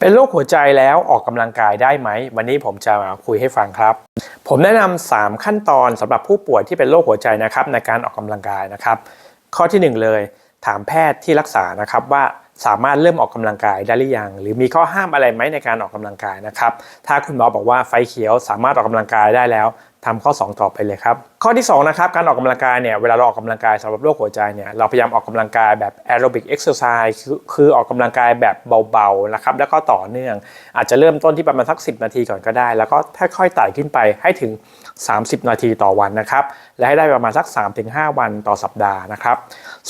เป็นโรคหัวใจแล้วออกกำลังกายได้ไหม วันนี้ผมจะมาคุยให้ฟังครับ ผมแนะนำ3ขั้นตอนสำหรับผู้ป่วยที่เป็นโรคหัวใจนะครับในการออกกำลังกายนะครับ ข้อทีหนึ่1 เลย ถามแพทย์ที่รักษานะครับว่า สามารถเริ่มออกกำลังกายได้หรือยัง หรือมีข้อห้ามอะไรไหมในการออกกำลังกายนะครับ ถ้าคุณหมอบอกว่าไฟเขียวสามารถออกกำลังกายได้แล้วทำข้อ 2 ต่อไปเลยครับ ข้อที่2นะครับการออกกำลังกายเนี่ยเวลาเราออกกำลังกายสำหรับโรคหัวใจเนี่ยเราพยายามออกกำลังกายแบบแอโรบิกเอ็กซ์ไซส์คือคือออกกำลังกายแบบเบาๆนะครับแล้วก็ต่อเนื่อง อาจจะเริ่มต้นที่ประมาณสัก 10 นาทีก่อนก็ได้ แล้วก็ค่อยๆไต่ขึ้นไปให้ถึง 30 นาทีต่อวันนะครับและให้ได้ประมาณสัก 3-5 วันต่อสัปดาห์นะครับ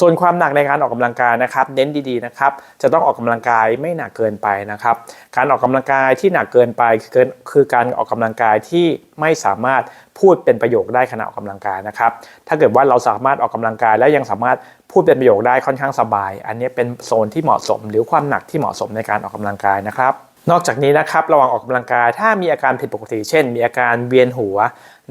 ส่วนความหนักในการออกกำลังกายนะครับเน้นดีๆนะครับจะต้องออกกำลังกายไม่หนักเกินไปนะครับ การออกกำลังกายที่หนักเกินไปคือคือการออกกำลังกายที่ไม่สามารถพูดเป็นประโยคได้ขณะออกกำลังกายนะครับ ถ้าเกิดว่าเราสามารถออกกำลังกายแล้วยังสามารถพูดเป็นประโยคได้ค่อนข้างสบาย อันนี้เป็นโซนที่เหมาะสม หรือความหนักที่เหมาะสมในการออกกำลังกายนะครับ นอกจากนี้นะครับระหว่างออกกำลังกายถ้ามีอาการผิดปกติ เช่น มีอาการเวียนหัว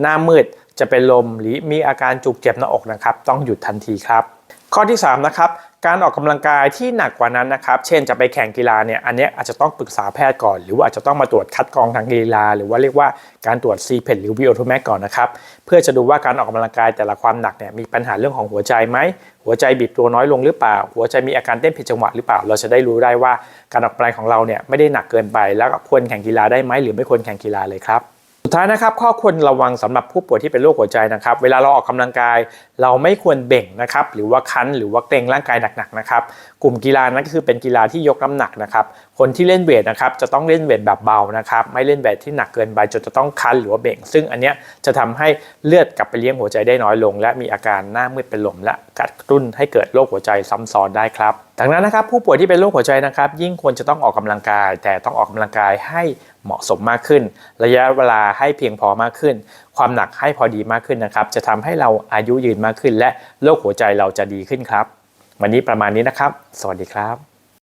หน้ามืดจะเป็นลมหรือมีอาการจุกเจ็บหน้าอกนะครับ ต้องหยุดทันทีครับ ข้อที่3นะครับการออกกำลังกายที่หนักกว่านั้นนะครับเช่นจะไปแข่งกีฬาเนี่ยอันนี้อาจจะต้องปรึกษาแพทย์ก่อน หรือว่าอาจจะต้องมาตรวจคัดกรองทางกีฬา หรือว่าเรียกว่าการตรวจ c p e t หรือ VO2 max ก่อนนะครับเพื่อจะดูว่าการออกกำลังกายแต่ละความหนักเนี่ยมีปัญหาเรื่องของหัวใจไหมหัวใจบีบตัวน้อยลงหรือเปล่า หัวใจมีอาการเต้นผิดจังหวะหรือเปล่า เราจะได้รู้ได้ว่าการออกกำลังของเราเนี่ยไม่ได้หนักเกินไป แล้วควรแข่งกีฬาได้ไหมหรือไม่ควรแข่งกีฬาเลยครับ สุดท้ายนะครับข้อควรระวังสำหรับผู้ป่วยที่เป็นโรคหัวใจนะครับ เวลาเราออกกำลังกาย เราไม่ควรเบ่งนะครับหรือว่าคันหรือว่าเกร็งร่างกายหนักๆนะครับกลุ่มกีฬานั้นก็คือเป็นกีฬาที่ยกน้ำหนักนะครับคนที่เล่นเวทนะครับจะต้องเล่นเวทแบบเบานะครับไม่เล่นเวทที่หนักเกินไปจนจะต้องคันหรือว่าเบ่ง ซึ่งอันเนี้ยจะทำให้เลือดกลับไปเลี้ยงหัวใจได้น้อยลง และมีอาการหน้ามืดเป็นลมและกระตุ้นให้เกิดโรคหัวใจซ้ำซ้อนได้ครับ ดังนั้นนะครับผู้ป่วยที่เป็นโรคหัวใจนะครับยิ่งควรจะต้องออกกำลังกาย แต่ต้องออกกำลังกายให้เหมาะสมมากขึ้น ระยะเวลาให้เพียงพอมากขึ้น ความหนักให้พอดีมากขึ้นนะครับ จะทำให้เราอายุยืนมากขึ้น และโรคหัวใจเราจะดีขึ้นครับ วันนี้ประมาณนี้นะครับ สวัสดีครับ